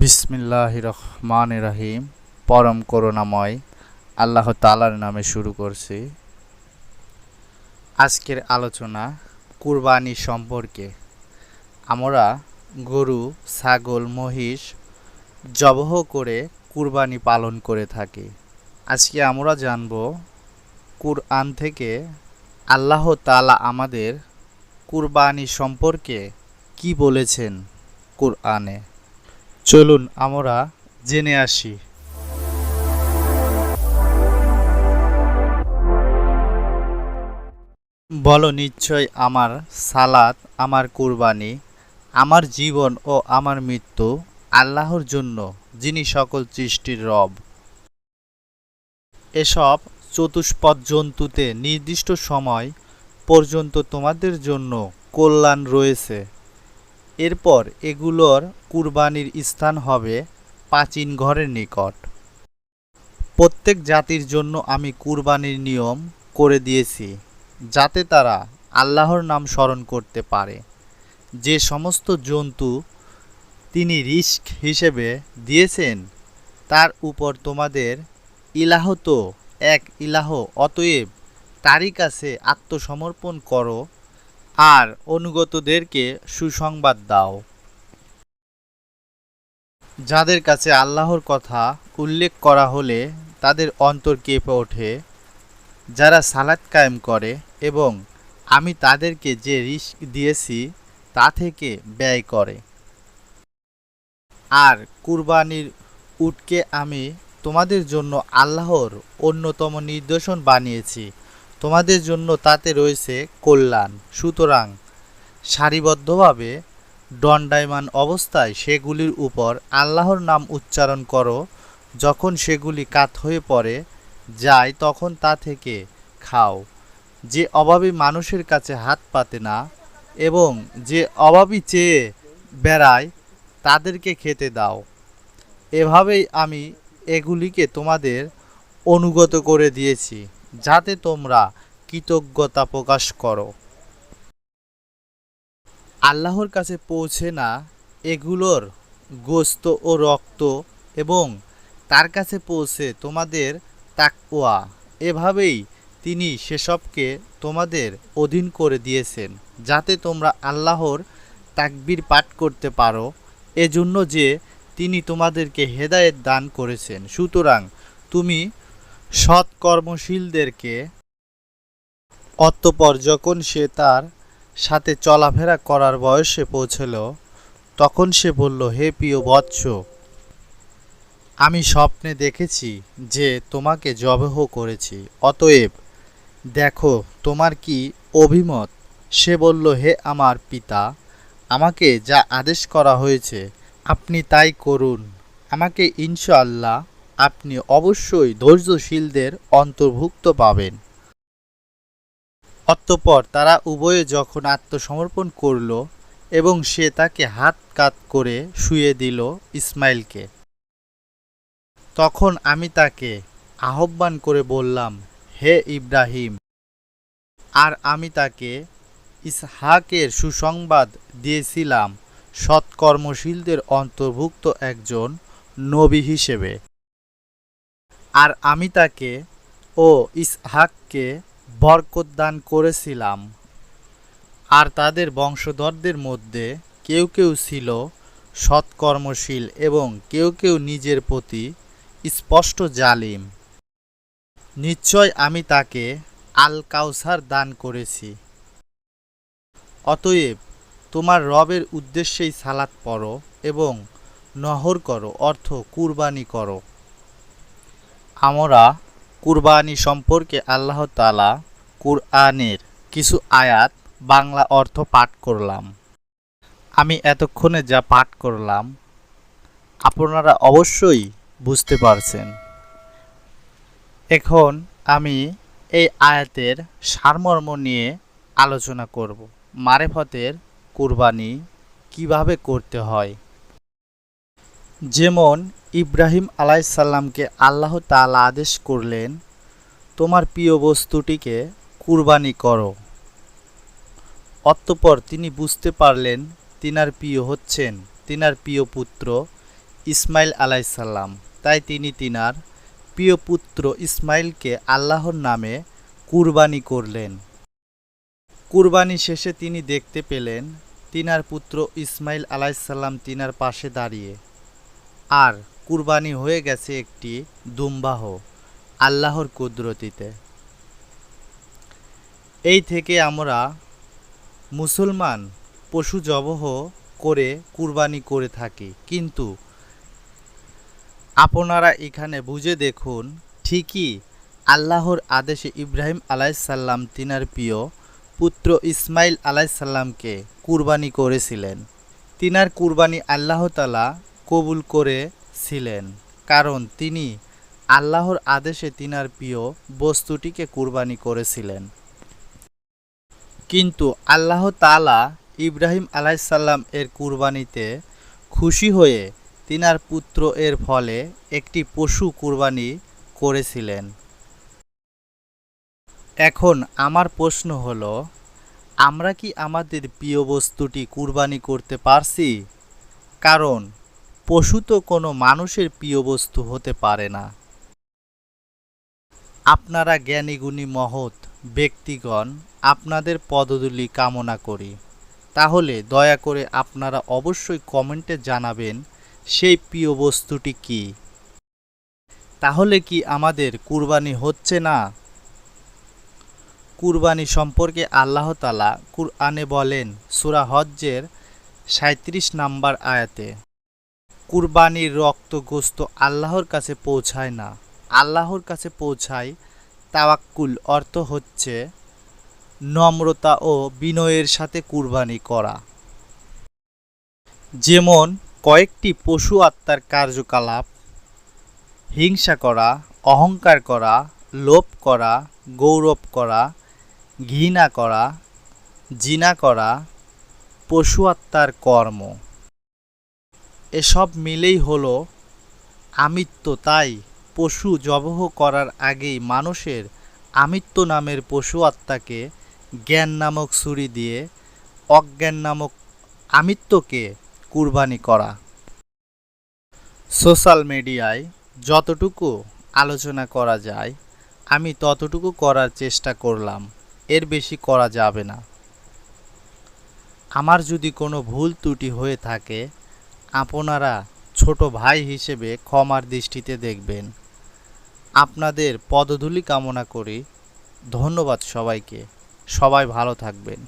বিসমিল্লাহ রহমান রাহিম, পরম করুণাময়, আল্লাহ তালার নামে শুরু করছি। আজকের আলোচনা কুরবানি সম্পর্কে। আমরা গরু, ছাগল, মহিষ জবহ করে কুরবানি পালন করে থাকি। আজকে আমরা জানব কুরআন থেকে আল্লাহ তালা আমাদের কুরবানি সম্পর্কে কি বলেছেন কুরআনে। চলুন আমরা জেনে আসি। বলো নিশ্চয় আমার সালাত, আমার কুরবানি, আমার জীবন ও আমার মৃত্যু আল্লাহর জন্য, যিনি সকল সৃষ্টির রব। এসব চতুষ্পদ জন্তুতে নির্দিষ্ট সময় পর্যন্ত তোমাদের জন্য কল্যাণ রয়েছে। এরপর এগুলোর কুরবানির স্থান হবে প্রাচীন ঘরের নিকট। প্রত্যেক জাতির জন্য আমি কুরবানির নিয়ম করে দিয়েছি, যাতে তারা আল্লাহর নাম স্মরণ করতে পারে। যে সমস্ত জন্তু তিনি রিস্ক হিসেবে দিয়েছেন, তার উপর তোমাদের ইলাহ তো এক ইলাহ, অতএব তারই কাছে আত্মসমর্পণ করো। আর অনুগতদেরকে সুসংবাদ দাও। যাদের কাছে আল্লাহর কথা উল্লেখ করা হলে তাদের অন্তর কেঁপে ওঠে। যারা সালাত কায়েম করে এবং আমি তাদেরকে যে রিস্ক দিয়েছি তা থেকে ব্যয় করে। আর কুরবানির উটকে আমি তোমাদের জন্য আল্লাহর অন্যতম নির্দেশন বানিয়েছি। তোমাদের জন্য তাতে রয়েছে কল্যাণ। সুতরাং সারিবদ্ধভাবে দণ্ডায়মান অবস্থায় সেগুলির উপর আল্লাহর নাম উচ্চারণ করো। যখন সেগুলি কাত হয়ে পড়ে, যায় তখন তা থেকে খাও। যে অভাবী মানুষের কাছে হাত পাতে না এবং যে অভাবী চেয়ে বেড়ায়, তাদেরকে খেতে দাও। এভাবেই আমি এগুলিকে তোমাদের অনুগত করে দিয়েছি। যাতে তোমরা কৃতজ্ঞতা প্রকাশ করো। আল্লাহর কাছে পৌঁছে না, এগুলোর গোস্ত ও রক্ত এবং তার কাছে পৌঁছে তোমাদের তাকওয়া। এভাবেই তিনি সেসবকে তোমাদের অধীন করে দিয়েছেন, যাতে তোমরা আল্লাহর তাকবির পাঠ করতে পারো। এজন্য যে তিনি তোমাদেরকে হেদায়েত দান করেছেন, সুতরাং তুমি সৎ কর্মশীলদেরকে অতঃপর যখন সে তার সাথে চলাফেরা করার বয়সে পৌঁছল, তখন সে বলল, হে প্রিয় বৎস, আমি স্বপ্নে দেখেছি যে তোমাকে জবহ করেছি। অতএব দেখো, তোমার কি অভিমত? সে বলল, হে আমার পিতা, আমাকে যা আদেশ করা হয়েছে, আপনি তাই করুন। আমাকে ইনশাআল্লাহ আপনি অবশ্যই ধৈর্যশীলদের অন্তর্ভুক্ত পাবেন। অতঃপর তারা উভয়ে যখন আত্মসমর্পণ করল এবং সে তাকে হাত কাত করে শুয়ে দিল ইসমাইলকে, তখন আমি তাকে আহ্বান করে বললাম, হে ইব্রাহিম, আর আমি তাকে ইসহাকের সুসংবাদ দিয়েছিলাম সৎকর্মশীলদের অন্তর্ভুক্ত একজন নবী হিসেবে। আর আমি তাকে ও ইসহাককে বরকত দান করেছিলাম। আর তাদের বংশধরদের মধ্যে কেউ কেউ ছিল সৎকর্মশীল এবং কেউ কেউ নিজের প্রতি স্পষ্ট জালিম। নিশ্চয় আমি তাকে আল কাউসার দান করেছি। অতএব তোমার রবের উদ্দেশ্যেই সালাত পড়ো এবং নহর করো, অর্থ কুরবানি করো। আমরা কুরবানি সম্পর্কে আল্লাহ তালা কুরআনের কিছু আয়াত বাংলা অর্থ পাঠ করলাম। আমি এতক্ষণে যা পাঠ করলাম, আপনারা অবশ্যই বুঝতে পারছেন। এখন আমি এই আয়াতের সারমর্ম নিয়ে আলোচনা করব। মারেফতের কুরবানি কীভাবে করতে হয়? যেমন ইব্রাহিম আলাইসাল্লামকে আল্লাহ তাআলা আদেশ করলেন, তোমার প্রিয় বস্তুটিকে কুরবানি করো। অতঃপর তিনি বুঝতে পারলেন তিনার প্রিয় হচ্ছেন তিনার প্রিয় পুত্র ইসমাইল আলাইসাল্লাম তাই তিনি তিনার প্রিয় পুত্র ইসমাইলকে আল্লাহর নামে কুরবানি করলেন। কুরবানি শেষে তিনি দেখতে পেলেন তিনার পুত্র ইসমাইল আলাইসাল্লাম তিনার পাশে দাঁড়িয়ে। আর কুরবানি হয়ে গেছে একটি দুম্বাহ আল্লাহর কুদরতিতে। এই থেকে আমরা মুসলমান পশু জবহ করে কুরবানি করে থাকি। কিন্তু আপনারা এখানে বুঝে দেখুন, ঠিকই আল্লাহর আদেশে ইব্রাহিম আলাইসাল্লাম তিনার প্রিয় পুত্র ইসমাইল আলাইসাল্লামকে কুরবানি করেছিলেন। তিনার কুরবানি আল্লাহ তালা কবুল করেছিলেন কারণ তিনি আল্লাহর আদেশে তিনার প্রিয় বস্তুটিকে কুরবানি করেছিলেন। কিন্তু আল্লাহ তালা ইব্রাহিম আলাইসাল্লাম এর কুরবানিতে খুশি হয়ে তিনার পুত্র এর ফলে একটি পশু কুরবানি করেছিলেন। এখন আমার প্রশ্ন হলো, আমরা কি আমাদের প্রিয় বস্তুটি কুরবানি করতে পারছি? কারণ পশু তো কোনো মানুষের প্রিয় বস্তু হতে পারে না। আপনারা জ্ঞানীগুণী মহৎ ব্যক্তিগণ, আপনাদের পদধূলি কামনা করি। তাহলে দয়া করে আপনারা অবশ্যই কমেন্টে জানাবেন, সেই প্রিয় বস্তুটি কি? তাহলে কি আমাদের কুরবানি হচ্ছে না? কুরবানি সম্পর্কে আল্লাহ তালা কুরআনে বলেন, সুরা হজ্জের সাঁত্রিশ নাম্বার আয়াতে। কুরবানির রক্ত গোস্ত আল্লাহর কাছে পৌঁছায় না। আল্লাহর কাছে পৌঁছায় তাওয়াক্কুল অর্থ হচ্ছে নম্রতা ও বিনয়ের সাথে কুরবানি করা। যেমন কয়েকটি পশু আত্মার কার্যকলাপ, হিংসা করা, অহংকার করা, লোভ করা, গৌরব করা, ঘৃণা করা, জিনা করা, পশু আত্মার কর্ম। এসব মিলেই হলো আমিত্ব। তাই পশু জবহ করার আগেই মানুষের আমিত্ব নামের পশু আত্মাকে জ্ঞান নামক ছুরি দিয়ে অজ্ঞান নামক আমিত্বকে কুরবানি করা। সোশ্যাল মিডিয়ায় যতটুকু আলোচনা করা যায়, আমি ততটুকু করার চেষ্টা করলাম। এর বেশি করা যাবে না। আমার যদি কোনো ভুল ত্রুটি হয়ে থাকে আপনারা ছোট ভাই হিসেবে ক্ষমার দৃষ্টিতে দেখবেন। আপনাদের পদধূলি কামনা করি। ধন্যবাদ সবাইকে। সবাই ভালো থাকবেন।